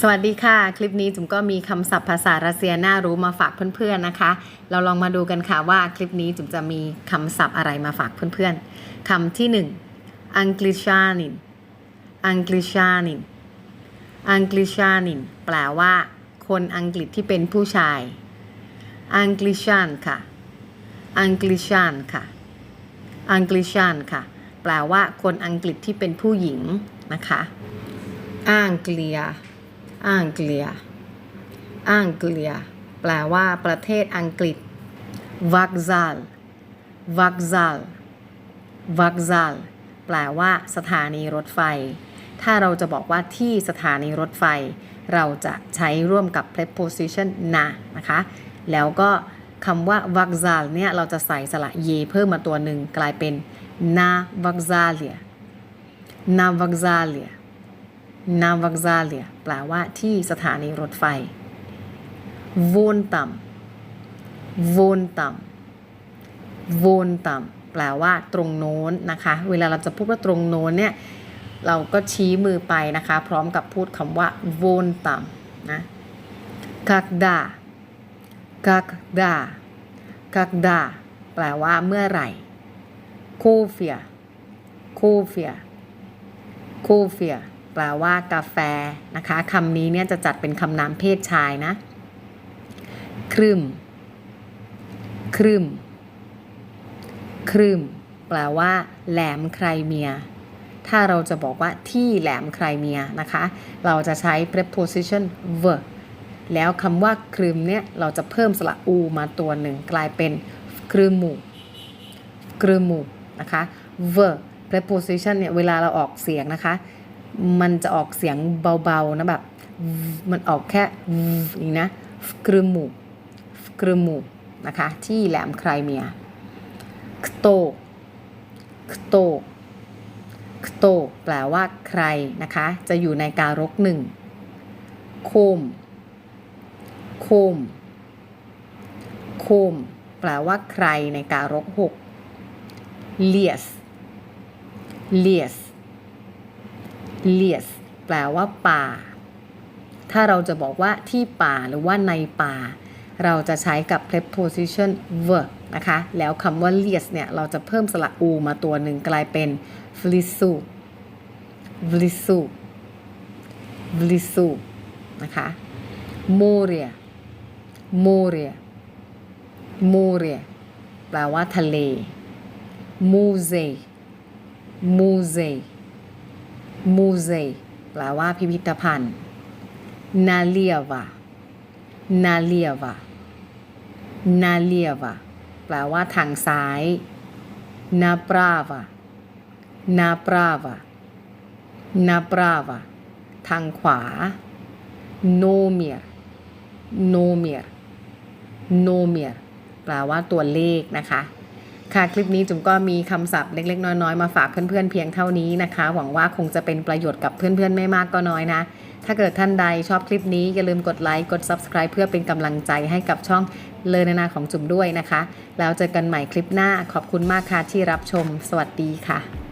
สวัสดีค่ะ คลิปนี้จุ๋มก็มีคำศัพท์ภาษารัสเซียน่ารู้มาฝากเพื่อนๆนะคะ เราลองมาดูกันค่ะว่าคลิปนี้จุ๋มจะมีคำศัพท์อะไรมาฝากเพื่อนๆคำที่หนึ่งอังกฤษานินอังกฤษานินอังกฤษานินแปลว่า คนอังกฤษที่เป็นผู้ชายอังกฤษานค่ะอังกฤษานค่ะอังกฤษานค่ะ แปลว่า คนอังกฤษที่เป็นผู้หญิงนะคะอังกฤษ อังกฤษอังกฤษแปลว่าประเทศอังกฤษวักซาลวักซาลวักซาลแปลว่าสถานีรถไฟ ถ้าเราจะบอกว่าที่สถานีรถไฟ เราจะใช้ร่วมกับ preposition na นะคะ แล้วก็คำว่าวักซาลเนี่ย เราจะใส่สระเยเพิ่มมาตัวหนึ่งกลายเป็นนาวักซัลเยนาวักซัลเย นาวักซาเลียแปลว่าที่สถานีรถไฟวนต่ำวนต่ำวนต่ำแปลว่าตรงโน้นนะคะ เวลาเราจะพูดว่าตรงโน้นเนี่ยเราก็ชี้มือไปนะคะ พร้อมกับพูดคำว่าวนต่ำนะกักดากักดากักดาแปลว่าเมื่อไหร่คูเฟียคูเฟียคูเฟีย แปลว่ากาแฟนะคะคำนี้เนี่ยจะจัดเป็นคำนามเพศชายนะ ครึมครึมครึมแปลว่า แหลมใครเมีย ถ้าเราจะบอกว่าที่แหลมใครเมียนะคะ เราจะใช้ preposition v แล้วคำว่าครึมเนี่ยเราจะเพิ่มสระอูมาตัวหนึ่งกลายเป็นครึมูกรึมูนะคะ v preposition เนี่ยเวลาเราออกเสียงนะคะ มันจะออกเสียงเบาๆนะแบบ มันออกแค่อย่างนี้นะกรึมูกรึมูนะคะ ที่แหลมใครเมียคโตคโตคโตแปลว่าใครนะคะ จะอยู่ในการกหนึ่งโคม โคม โคม แปลว่าใครในการกหกเลียสเลียส เลียสแปลว่าป่า ถ้าเราจะบอกว่าที่ป่าหรือว่าในป่า เราจะใช้กับ preposition verb นะคะ แล้วคำว่า lies เนี่ย เราจะเพิ่มสระอูมาตัวหนึ่งกลายเป็น vlisu vlisu vlisu นะคะ moria moria moria แปลว่าทะเล มูเซ่แปลว่าพิพิธภัณฑ์ นาเลียวานาเลียวานาเลียวาแปลว่าทางซ้าย นาปราวานาปราวานาปราวาทางขวา โนเมีย โนเมีย โนเมีย แปลว่าตัวเลขนะคะ ค่ะคลิปนี้จุ๋มก็มีคำศัพท์เล็ก ๆ น้อยๆมาฝากเพื่อนๆเพียงเท่านี้นะคะ หวังว่าคงจะเป็นประโยชน์กับเพื่อนๆไม่มากก็น้อยนะ ถ้าเกิดท่านใดชอบคลิปนี้อย่าลืมกดไลค์กด Subscribe เพื่อเป็นกำลังใจให้กับช่องเลอนานาของจุ๋มด้วยนะคะ แล้วเจอกันใหม่คลิปหน้าขอบคุณมากค่ะที่รับชม สวัสดีค่ะ